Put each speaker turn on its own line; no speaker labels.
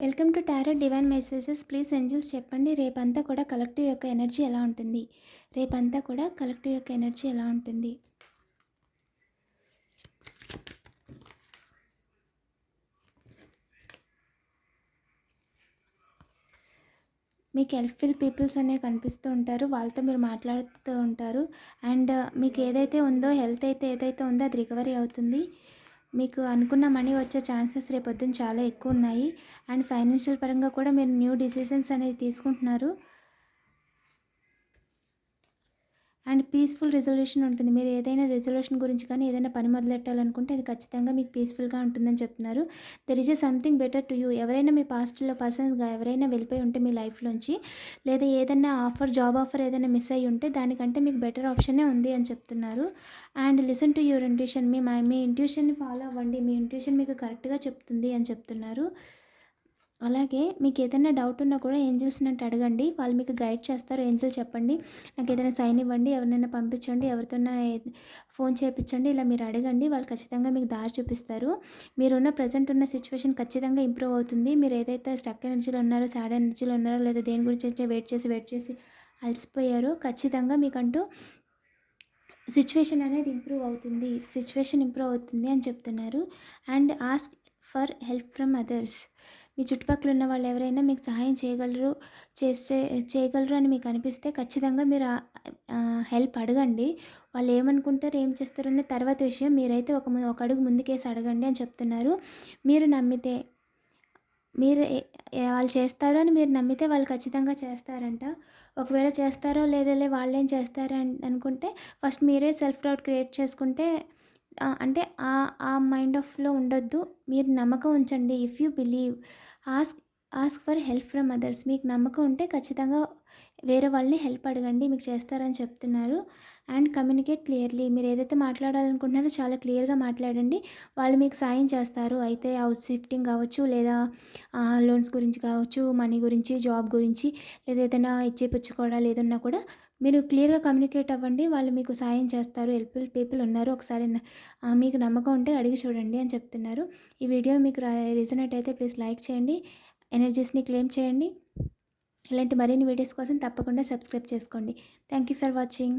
Welcome to tarot divine messages. Please angels చెప్పండి. రేపంతా కూడా కలెక్టివ్ యొక్క ఎనర్జీ ఎలా ఉంటుంది? రేపంతా కూడా కలెక్టివ్ యొక్క ఎనర్జీ ఎలా ఉంటుంది? మీకు హెల్ప్ఫుల్ పీపుల్స్ అనేవి కనిపిస్తూ ఉంటారు. వాళ్ళతో మీరు మాట్లాడుతూ ఉంటారు. అండ్ మీకు ఏదైతే ఉందో హెల్త్ అయితే ఏదైతే ఉందో అది రికవరీ అవుతుంది. మీకు అనుకున్న మనీ వచ్చే ఛాన్సెస్ రేపొద్దున చాలా ఎక్కువ ఉన్నాయి. అండ్ ఫైనాన్షియల్ పరంగా కూడా మీరు న్యూ డిసిషన్స్ అనేది తీసుకుంటున్నారు. అండ్ పీస్ఫుల్ రిజల్యూషన్ ఉంటుంది. మీరు ఏదైనా రిజల్యూషన్ గురించి కానీ ఏదైనా పని మొదలెట్టాలనుకుంటే అది ఖచ్చితంగా మీకు పీస్ఫుల్గా ఉంటుందని చెప్తున్నారు. There is a something better to you ఎవరైనా మీ పాస్ట్లో పర్సన్స్గా ఎవరైనా వెళ్ళిపోయి ఉంటే మీ లైఫ్లోంచి లేదా ఏదైనా ఆఫర్ జాబ్ ఆఫర్ ఏదైనా మిస్ అయ్యి ఉంటే దానికంటే మీకు బెటర్ ఆప్షనే ఉంది అని చెప్తున్నారు. And listen to your intuition. మీ మీ ఇంట్యూషన్ని ఫాలో అవ్వండి. మీ ఇంట్యూషన్ మీకు కరెక్ట్గా చెప్తుంది అని చెప్తున్నారు. అలాగే మీకు ఏదైనా డౌట్ ఉన్నా కూడా ఏంజల్స్ నట్టు అడగండి. వాళ్ళు మీకు గైడ్ చేస్తారు. ఏంజల్ చెప్పండి. నాకు ఏదైనా సైన్ ఇవ్వండి. ఎవరినైనా పంపించండి. ఎవరితోనా ఫోన్ చేయించండి ఇలా మీరు అడగండి. వాళ్ళు ఖచ్చితంగా మీకు దారి చూపిస్తారు. మీరున్న ప్రజెంట్ ఉన్న సిచ్యువేషన్ ఖచ్చితంగా ఇంప్రూవ్ అవుతుంది. మీరు ఏదైతే స్టక్ ఎనర్జీలో ఉన్నారో సాడ్ ఎనర్జీలో ఉన్నారో లేదా దేని గురించి వెయిట్ చేసి వెయిట్ చేసి అలసిపోయారో ఖచ్చితంగా మీకంటూ సిచ్యువేషన్ అనేది ఇంప్రూవ్ అవుతుంది. సిచ్యువేషన్ ఇంప్రూవ్ అవుతుంది అని చెప్తున్నారు. And ask for help from others మీ చుట్టుపక్కల ఉన్న వాళ్ళు ఎవరైనా మీకు సహాయం చేయగలరు చేస్తే చేయగలరు అని మీకు అనిపిస్తే ఖచ్చితంగా మీరు హెల్ప్ అడగండి. వాళ్ళు ఏమనుకుంటారు ఏం చేస్తారు అనే తర్వాత విషయం మీరైతే ఒక ఒక అడుగు ముందుకేసి అడగండి అని చెప్తున్నారు. మీరు నమ్మితే మీరు వాళ్ళు చేస్తారో అని మీరు నమ్మితే వాళ్ళు ఖచ్చితంగా చేస్తారంట. ఒకవేళ చేస్తారో లేదలే వాళ్ళేం ఏం అని అనుకుంటే ఫస్ట్ మీరే సెల్ఫ్ డౌట్ క్రియేట్ చేసుకుంటే అంటే ఆ మైండ్ ఆఫ్లో ఉండొద్దు. మీరు నమ్మకం ఉంచండి. If you believe ask ask for help from others. మీకు నమ్మకం ఉంటే ఖచ్చితంగా వేరే వాళ్ళని హెల్ప్ అడగండి మీకు చేస్తారని చెప్తున్నారు. And communicate clearly. మీరు ఏదైతే మాట్లాడాలనుకుంటున్నారో చాలా క్లియర్గా మాట్లాడండి. వాళ్ళు మీకు సాయం చేస్తారు. అయితే హౌస్ షిఫ్టింగ్ కావచ్చు లేదా లోన్స్ గురించి కావచ్చు మనీ గురించి జాబ్ గురించి లేదా ఏదైనా ఇచ్చేపుచ్చుకోవడాలు ఏదన్నా కూడా మీరు క్లియర్గా కమ్యూనికేట్ అవ్వండి. వాళ్ళు మీకు సాయం చేస్తారు. హెల్ప్ఫుల్ పీపుల్ ఉన్నారు. ఒకసారి మీకు నమ్మకం ఉంటే అడిగి చూడండి అని చెప్తున్నారు. ఈ వీడియో మీకు రీజనెట్ అయితే ప్లీజ్ లైక్ చేయండి. ఎనర్జీస్ని క్లెయిమ్ చేయండి. ఇలాంటి మరిన్ని వీడియోస్ కోసం తప్పకుండా సబ్స్క్రైబ్ చేసుకోండి. Thank you for watching.